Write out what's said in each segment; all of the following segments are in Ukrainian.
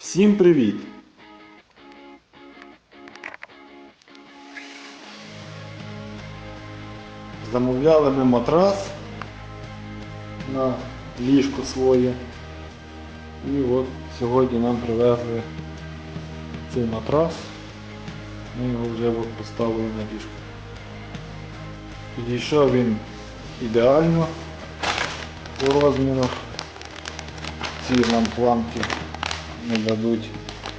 Всім привіт! Замовляли ми матрас на ліжко своє. І от сьогодні нам привезли цей матрас. Ми його вже поставили на ліжко. Підійшов він ідеально по розмірах. Ці нам планки не дадуть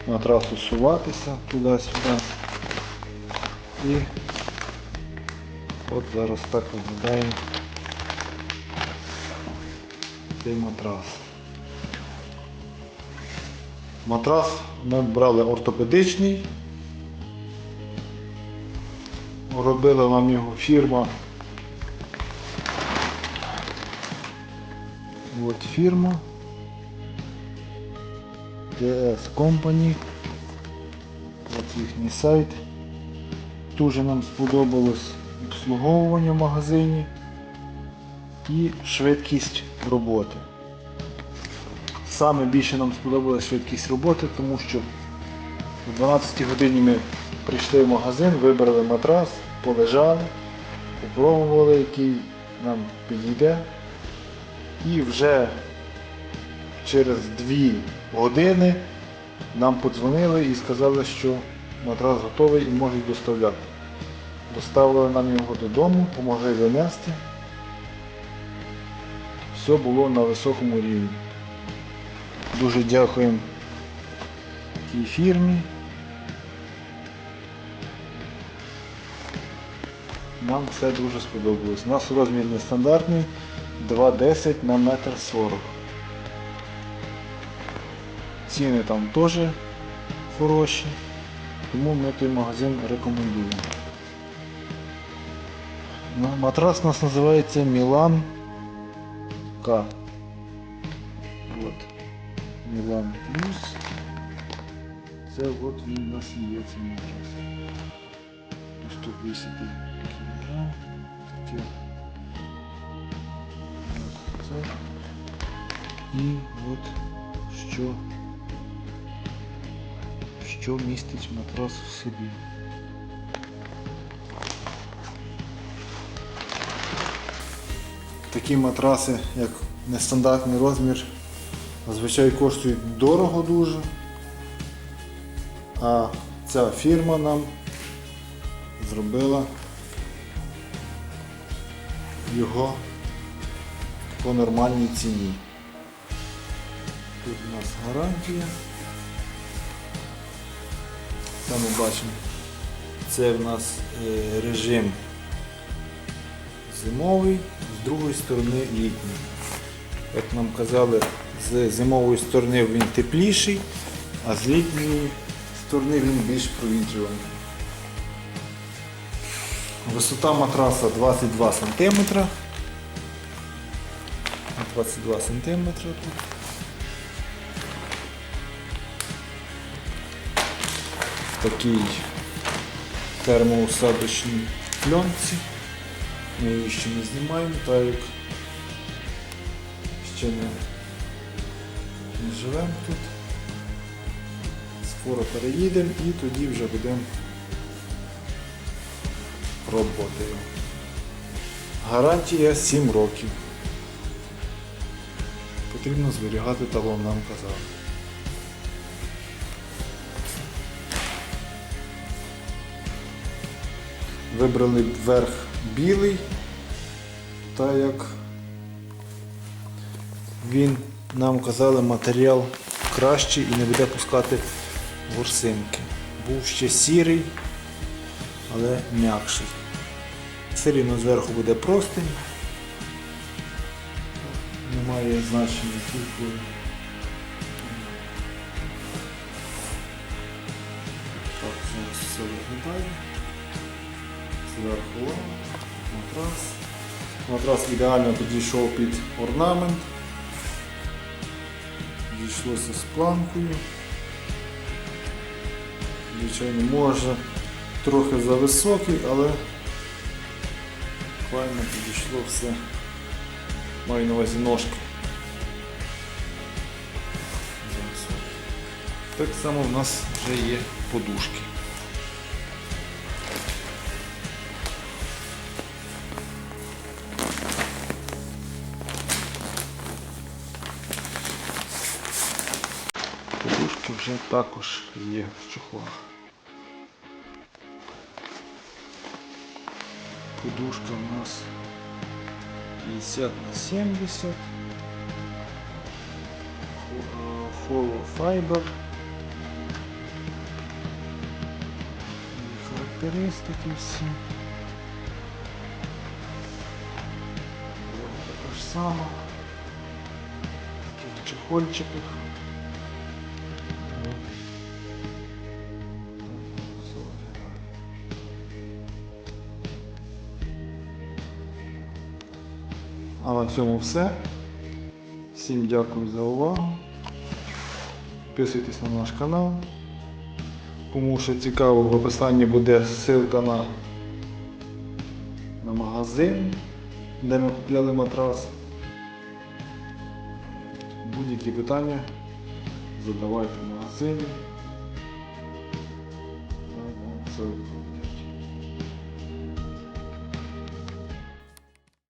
матрасу суватися туди-сюди. І от зараз так виглядає цей матрас. Матрас ми брали ортопедичний. Робила нам його фірма. От фірма. DS Company. От їхній сайт. Дуже нам сподобалось обслуговування в магазині і швидкість роботи. Саме більше нам сподобалась швидкість роботи, тому що о 12 годині ми прийшли в магазин, вибрали матрас, полежали, попробували, який нам підійде. І вже через 2 години нам подзвонили і сказали, що матрас готовий і можуть доставляти. Доставили нам його додому, допомогли донести. Все було на високому рівні. Дуже дякуємо тій фірмі. Нам все дуже сподобалось. У нас розмір нестандартний 2,10 на 1,40 м. Ціни там теж хороші, тому ми той магазин рекомендуємо. Ну, Матрас у нас називається Мілан К. От. Мілан Плюс. Це от він у нас є цей матрас. До 150 кг. Таке. От Це. І от що, Що містить матрас в собі. Такі матраси, як нестандартний розмір, зазвичай коштують дорого дуже. А ця фірма нам зробила його по нормальній ціні. Тут у нас гарантія. Там ми бачимо, це в нас е, режим зимовий, з другої сторони літній. Як нам казали, з зимової сторони він тепліший, а з літньої сторони він більш провітрюваний. Висота матраса 22 см. 22 см тут. Такій термоусадочній пленці. Ми її ще не знімаємо, так як ще не, не живемо тут. Скоро переїдемо і тоді вже будемо пробувати. Гарантія 7 років. Потрібно зберігати талон, нам казали. Вибрали верх білий, так як він нам казали матеріал кращий і не буде пускати ворсинки. Був ще сірий, але м'якший. Все рівно зверху буде простий. Немає значення тільки. Так, зараз все виглядає. Зверху матрас. Матрас ідеально підійшов під орнамент. Дійшлося з планкою. Звичайно, може трохи зависокий, але файно підійшло все. Маю на увазі ножки. Так само в нас вже є подушки. Вже також є в чохлах. Подушка у нас 50 на 70. Follow Fiber. Характеристики всі. Ось така ж сама. В чехольчиках. А на цьому все. Всім дякую за увагу. Підписуйтесь на наш канал. Кому що цікаво, в описанні буде ссылка на, на магазин, де ми купляли матрас. Будь-які питання задавайте в магазині. Все